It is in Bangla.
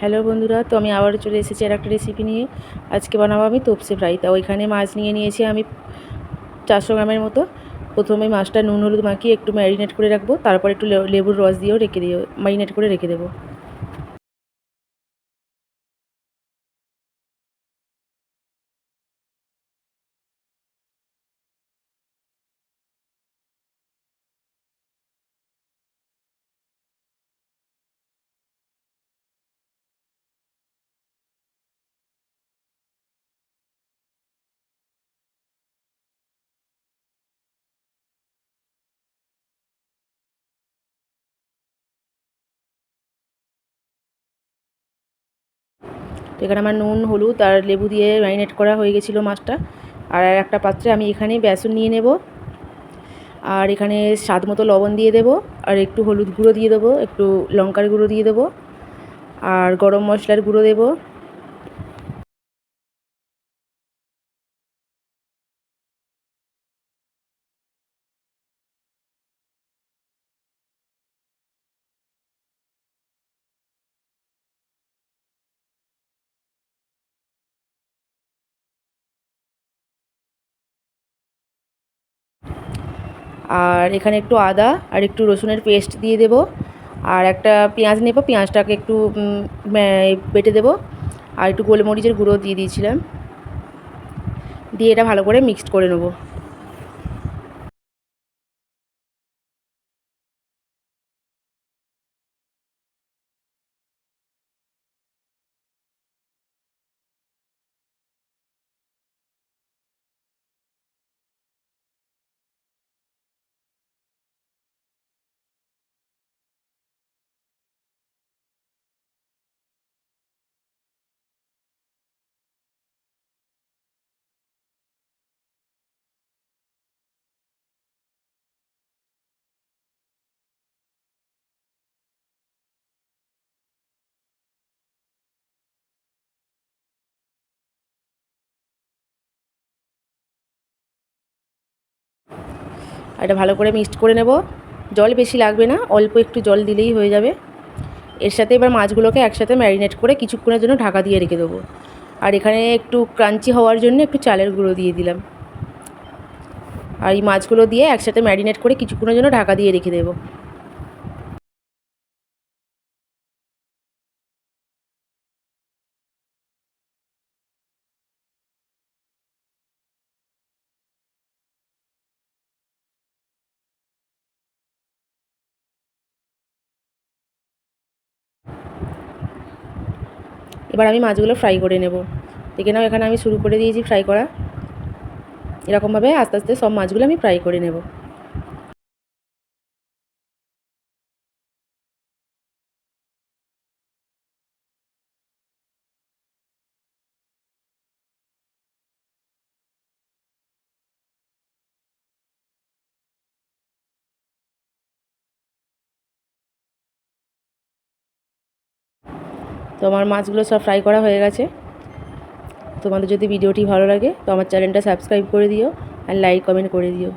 হ্যালো বন্ধুরা, তো আমি আবার চলে এসেছি আর একটা রেসিপি নিয়ে। আজকে বানাবো আমি তোপসে ফ্রাই। তা ওইখানে মাছ নিয়ে নিয়েছি আমি চারশো গ্রামের মতো। প্রথমে মাছটা নুন হলুদ মাখিয়ে একটু ম্যারিনেট করে রাখব। তারপর একটু লেবুর রস দিয়েও রেখে দিও ম্যারিনেট করে রেখে দেবো। তো এখানে আমার নুন, হলুদ আর লেবু দিয়ে ম্যারিনেট করা হয়ে গেছিল মাছটা। আর একটা পাত্রে আমি এখানে বেসন নিয়ে নেব। আর এখানে স্বাদ মতো লবণ দিয়ে দেবো। আর একটু হলুদ গুঁড়ো দিয়ে দেবো, একটু লঙ্কার গুঁড়ো দিয়ে দেবো। আর গরম মশলার গুঁড়ো দেবো। আর এখানে একটু আদা আর একটু রসুনের পেস্ট দিয়ে দেবো। আর একটা পেঁয়াজ নেব, পেঁয়াজটাকে একটু বেটে দেবো। আর একটু গোলমরিচের গুঁড়ো দিয়ে দিয়েছিলাম। দিয়ে এটা ভালো করে মিক্সড করে নেব। এটা ভালো করে মিক্সড করে নেব। জল বেশি লাগবে না, অল্প একটু জল দিলেই হয়ে যাবে। এর সাথে এবার মাছগুলোকে একসাথে ম্যারিনেট করে কিছুক্ষণের জন্য ঢাকা দিয়ে রেখে দেবো। আর এখানে একটু ক্রাঞ্চি হওয়ার জন্য একটু চালের গুঁড়ো দিয়ে দিলাম। আর এই মাছগুলো দিয়ে একসাথে ম্যারিনেট করে কিছুক্ষণের জন্য ঢাকা দিয়ে রেখে দেবো। এবার আমি মাছগুলো ফ্রাই করে নেব। দেখে নাও, এখানে আমি শুরু করে দিয়েছি ফ্রাই করা। এরকমভাবে আস্তে আস্তে সব মাছগুলো আমি ফ্রাই করে নেব। তো আমার মাছগুলো সব ফ্রাই করা হয়ে গেছে। তোমাদের যদি ভিডিওটি ভালো লাগে, তো আমার চ্যানেলটা সাবস্ক্রাইব করে দিও আর লাইক কমেন্ট করে দিও।